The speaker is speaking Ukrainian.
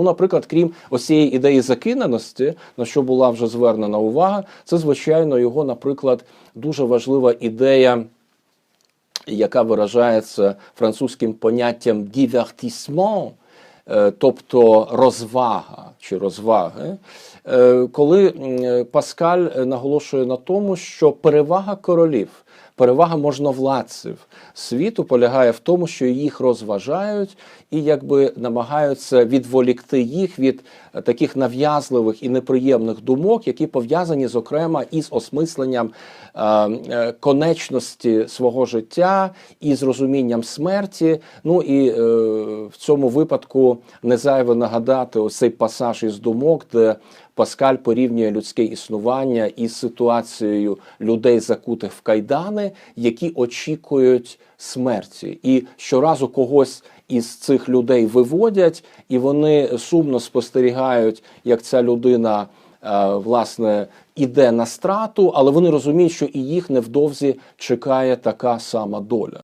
Ну, наприклад, крім ось цієї ідеї закиненості, на що була вже звернена увага, це звичайно його, наприклад, дуже важлива ідея яка виражається французьким поняттям е, тобто розвага чи розваги, Е, коли Паскаль е, наголошує на тому, що перевага королів, перевага можновладців світу полягає в тому, що їх розважають і якби намагаються відволікти їх від е, таких нав'язливих і неприємних думок, які пов'язані зокрема із осмисленням е, е, конечності свого життя і з розумінням смерті. Ну і е, в цьому випадку не зайве нагадати ось цей пасаж із думок, де Паскаль порівнює людське існування із ситуацією людей, закутих в кайдани, які очікують смерті, і щоразу когось із цих людей виводять, і вони сумно спостерігають, як ця людина. е, Власне, іде на страту, але вони розуміють, що і їх невдовзі чекає така сама доля.